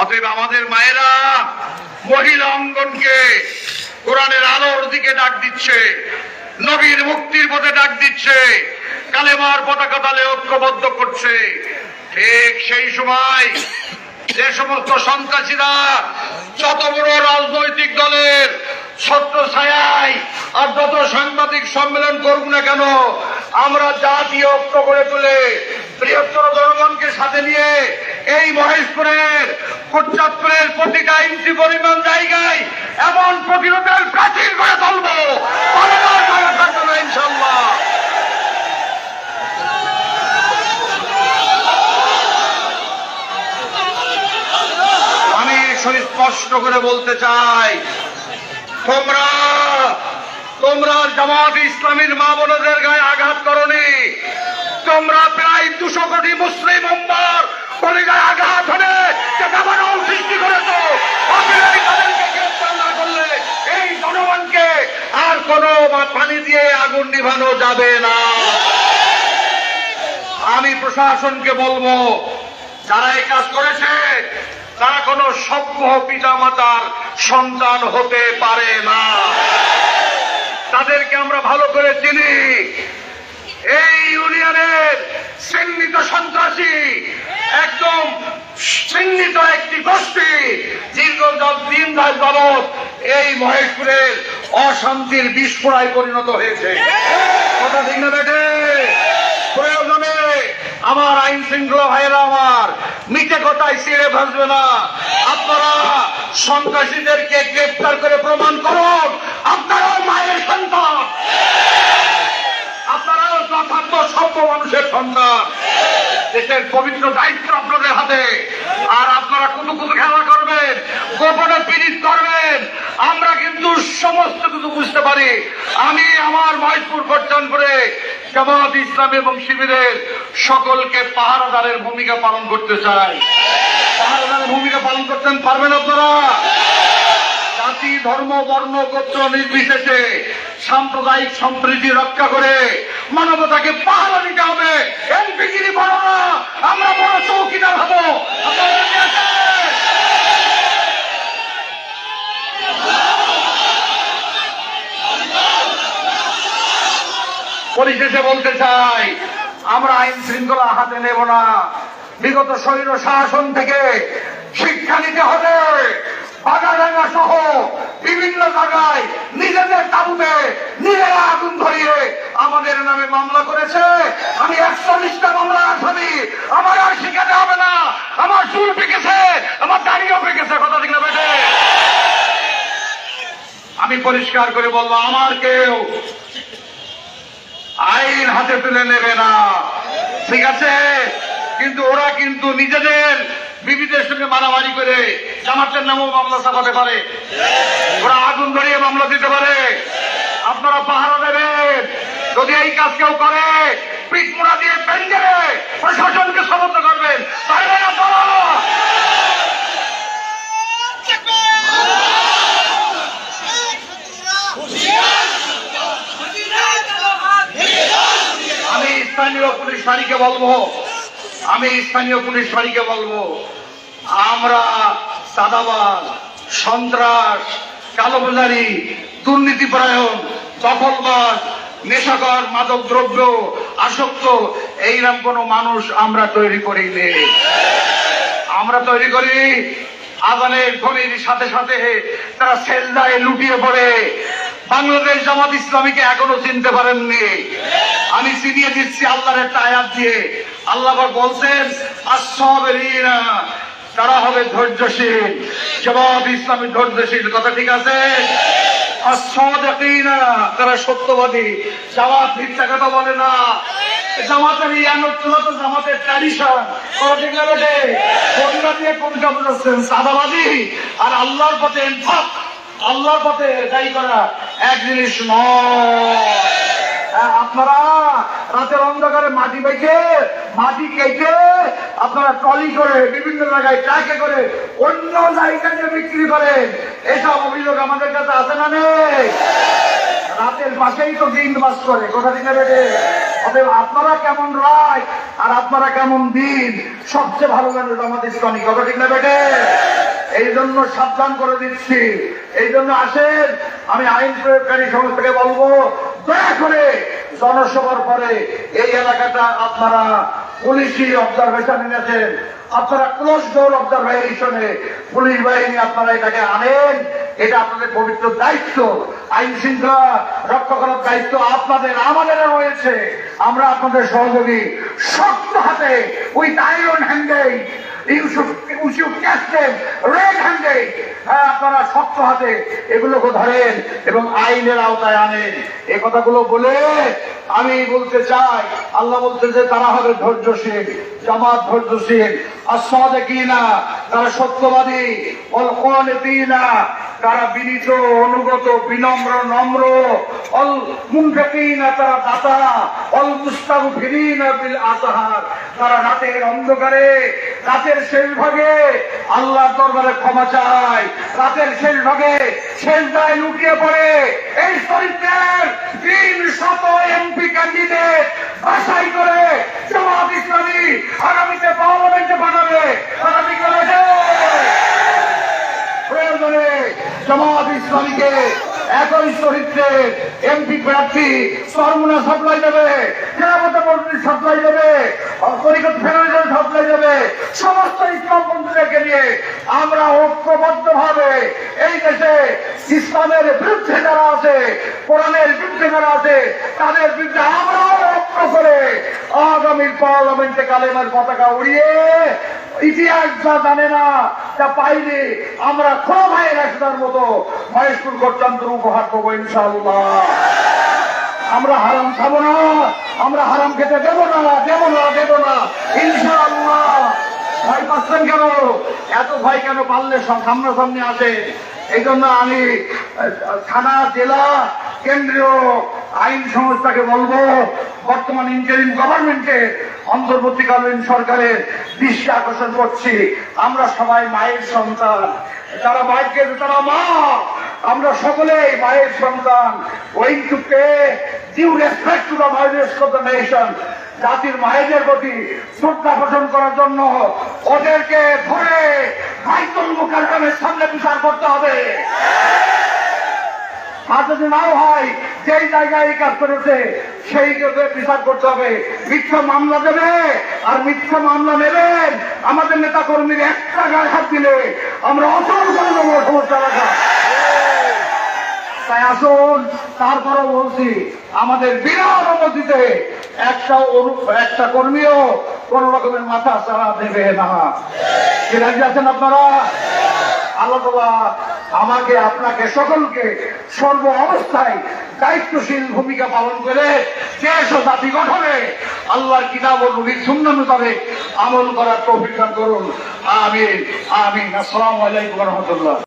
অতএব আমাদের মায়েরা মহিলা অঙ্গনকে কোরআনের আলোর দিকে ডাক দিচ্ছে, নবীর মুক্তির পথে ডাক দিচ্ছে, কালেমার পতাকা তালে ঐক্যবদ্ধ করছে। ঠিক সেই সময় যে সমস্ত সন্ত্রাসীরা যত বড় রাজনৈতিক দলের ছত্র ছায়ায় আর যত সাংবাদিক সম্মেলন করুক না কেন, আমরা জাতীয় ঐক্য গড়ে তুলে বৃহত্তর জনগণকে সাথে নিয়ে এই মহেশপুরের কোটচাঁদপুরের প্রতিটা ইঞ্চি পরিমাণ জায়গায় এমন প্রতিরোধের প্রাচীর করে না ইনশাল্লাহ আমি করে বলতে চাই, তোমরা তোমরা জামাত ইসলামীর মা বোনদের গায়ে আঘাত করনি। তোমরা প্রায় দুশো কোটি মুসলিম উম্মার পরিগায় আঘাত হলে সৃষ্টি করেছ অবিলম্বে এই জনগণকে আর কোনো পানি দিয়ে আগুন নিভানো যাবে না। আমি প্রশাসনকে বলব, যারা এই কাজ করেছে, তারা কোনো সভ্য পিতামাতার সন্তান হতে পারে না। তাদেরকে আমরা ভালো করে চিনি। এই ইউনিয়নের চিহ্নিত সন্ত্রাসী একদম চিহ্নিত একটি গোষ্ঠী দীর্ঘ দিন যাবৎ এই মহেশপুরের অশান্তির বিস্ফোরায় পরিণত হয়েছে। কথা ঠিক না বেটে প্রয়োজনে আমার আইন শৃঙ্খলা ভাইয়েরা আমার মিটে কথায় ছিঁড়ে ভাসবে না। আপনারা সন্ত্রাসীদেরকে গ্রেপ্তার করে প্রমাণ করুন আপনারাও মায়ের সন্তান আপনারাও যথার্থ সভ্য মানুষের সন্তান দেশের পবিত্র দায়িত্ব আপনাদের হাতে। আর আপনারা কুতু কুতু খেলা করবেন, গোপনে পীড়িত করবেন আমরা কিন্তু সমস্ত কিছু বুঝতে পারি। আমি আমার মহেশপুর করে জামাত ইসলাম এবং শিবিরের সকলকে পাহারাদারের ভূমিকা পালন করতে চাই। পাহারাদারের ভূমিকা পালন করতে পারবেন আপনারা? জাতি, ধর্ম, বর্ণ, গোত্র নির্বিশেষে সাম্প্রদায়িক সম্প্রীতি রক্ষা করে মানবতাকে পাহারা দিতে হবে। এনপিগিরি বড় না আমরা বড় চৌকিদার হব? পরিশেষে বলতে চাই, আমরা আইন শৃঙ্খলা হাতে নেব না। বিগত স্বৈর শাসন থেকে শিক্ষা নিতে হবে। বাগাডাঙ্গা সহ বিভিন্ন জায়গায় নিজেদের তাবুতে নিজেরা আগুন ধরিয়ে আমাদের নামে মামলা করেছে। আমি একচল্লিশটা মামলা আসামি। আমার আর শিখাতে হবে না। আমার চুল পেকেছে, আমার দাড়িও পেকেছে। কথা ঠিক না বেটে আমি পরিষ্কার করে বলব, আমার কেউ আইন হাতে তুলে নেবে না। ঠিক আছে? কিন্তু ওরা কিন্তু নিজেদের বিবিদের সঙ্গে মারামারি করে জামাতের নামও মামলা চাপাতে পারে। ওরা আগুন ধরিয়ে মামলা দিতে পারে। আপনারা পাহারা দেবেন। যদি এই কাজ কেউ করে, পিঠ মোড়া দিয়ে পেন্ডে প্রশাসনকে সমর্থন করবেন। আমি স্থানীয় পুলিশ বাড়িকে বলব। আমি স্থানীয় পুলিশ বাড়িকে বলব। আমরা সাদাবাদ, সন্ত্রাস, কালোবাজারি, দুর্নীতিপরায়ণ দখলবাজ নেশাকর মাদক দ্রব্য আসক্ত এইরকম কোন মানুষ আমরা তৈরি করিনি আমরা তৈরি করি আজানের ধ্বনির সাথে সাথে তারা সেলদায় লুটিয়ে পড়ে। বাংলাদেশ জামাত ইসলামীকে এখনও চিনতে পারেননি আমি চিনিয়ে দিচ্ছি আল্লাহর আয়াত দিয়ে। আল্লাহ বলছেন আসবেরিনা তারা হবে ধৈর্যশীল। জামাত ইসলামী ধৈর্যশীল কথা ঠিক আছে? তারা সত্যবাদী। জামাত মিথ্যা কথা বলে না। জামাতের এই আনুষ্ঠান তো জামাতের ট্র্যাডিশন কোনটা দিয়ে কোনটা বোঝাচ্ছেন? সাদাবাদী? আর আল্লাহর পথে আল্লাহর পথে দায়ী করা এক জিনিস নয়। হ্যাঁ, আপনারা রাতের অন্ধকারে মাটি বেঁকে মাটি কেটে আপনারা ট্রলি করে বিভিন্ন জায়গায় ট্রাকে করে অন্য জায়গায় বিক্রি করেন। এসব অভিযোগ আমাদের কাছে আছে না নেই? রাতের পাশেই তো দিন বাস করে। কথা দিনে বেড়ে অতএব আপনারা কেমন রায় আর আপনারা কেমন দিন? সবচেয়ে ভালো মানুষ আমাদের ইসলামী কথা ঠিক না বেটে এই জন্য সাবধান করে দিচ্ছি। এই জন্য আসেন। আমি আইন প্রয়োগকারী সংস্থাকে বলব, দয়া করে জনসভার পরে এই এলাকাটা আপনারা পুলিশি অবজারভেশন এনেছেন। আপনারা ক্লোজ ডোর অবজারভেশনে পুলিশ বাহিনী আপনারা এটাকে আনেন। এটা আপনাদের পবিত্র দায়িত্ব। আইন শৃঙ্খলা রক্ষা করার দায়িত্ব আপনাদের আমাদের রয়েছে। আমরা আপনাদের সহযোগী। শক্ত হাতে উইথ আইরন হ্যান্ডে ইউসুফ ইউসুফ ক্যাস্টেন রেড হ্যান্ডে হ্যাঁ আপনারা শক্ত হাতে এগুলোকে ধরেন এবং আইনের আওতায় আনেন। এই কথাগুলো বলে আমি বলতে চাই, আল্লাহ বলতে যে তারা হবে ধৈর্যশীল, জামাত ধৈর্যশীল। কি না তারা সত্যবাদী। অল না তারা বিনীত, অনুগত, বিনম্র, নম্র। অল মুনফিকিনা, তারা দাতা। অল মুস্তাগফিরিনা বিল আজহার, তারা রাতের অন্ধকারে, রাতের শেষ ভাগে আল্লাহর দরবারে ক্ষমা চায় রাতের শেষ ভাগে শেষ দায় লুকিয়ে পড়ে এই চরিত্রের তিন শত এমপি ক্যান্ডিডেট বাসাই করে জামাত ইসলামী আগামীতে পার্লামেন্টে পাঠাবে। তারা প্রয়োজনে জামাত ইসলামীকে একই চরিত্রে এমপি প্রার্থী সরমুনা সাপ্লাই দেবে খেলাপথা মন্ত্রী সাপ্লাই দেবে পরিকট ফেডারেশন সাপ্লাই দেবে, সমস্ত ইসলাম মন্ত্রীদেরকে নিয়ে আমরা ঐক্যবদ্ধ ভাবে এই দেশে ইসলামের বিরুদ্ধে যারা আছে, কোরআনের বিরুদ্ধে যারা আছে, তাদের বিরুদ্ধে আমরাও ঐক্য করে আগামী পার্লামেন্টে কালেমার পতাকা উড়িয়ে ইতিহাস যা জানে না তা পাইলে আমরা ভাইয়ের একটার মতো মহেশপুর গণতন্ত্র উপহার পাবো ইনশাআল্লাহ। আমরা হারাম খাব না, আমরা হারাম খেতে দেবো না দেবো না দেবো না, ইনশাআল্লাহ। ভয় পাচ্ছেন কেন? এত ভয় কেন পারলে সামনাসামনি আসে? এই জন্য আমি, থানা, জেলা, কেন্দ্রীয় আইন সংস্থাকে বলব, বর্তমান ইন্টারিম গভর্নমেন্টের অন্তর্বর্তীকালীন সরকারের দৃষ্টি আকর্ষণ করছি। আমরা সবাই মায়ের সন্তান। যারা মায়েরকে তারা মা। আমরা সকলেই মায়ের সন্তান। Owing to pay due respect to the mines of the nation জাতির মায়েদের প্রতি শ্রদ্ধা পোষণ করার জন্য ওদেরকে ধরে বাইতুল মুকাররমের সামনে বিচার করতে হবে। যদি নাও হয়, যেই জায়গায় এই কাজ করেছে, সেই বিচার করতে হবে। মিথ্যা মামলা দেবে, আর মিথ্যা মামলা নেবেন। আমাদের নেতা কর্মীর একটা গায়ে হাত দিলে আমরা অচল করে সমস্যা রাখা তাই আসুন, তারপরও বলছি, আমাদের বিরাট অনুমতিতে একটা একটা কর্মীও কোন রকমের মাথা চারা দেবে না। আপনারা? আল্লাহ আমাকে, আপনাকে, সকলকে সর্ব অবস্থায় দায়িত্বশীল ভূমিকা পালন করে ও জাতি গঠনে আল্লাহর কিতাব ও নবীর সুন্নাহ মোতাবেক আমল করার তৌফিক করুন। আমি আমিন। আসসালামু আলাইকুম ওয়া রাহমাতুল্লাহ।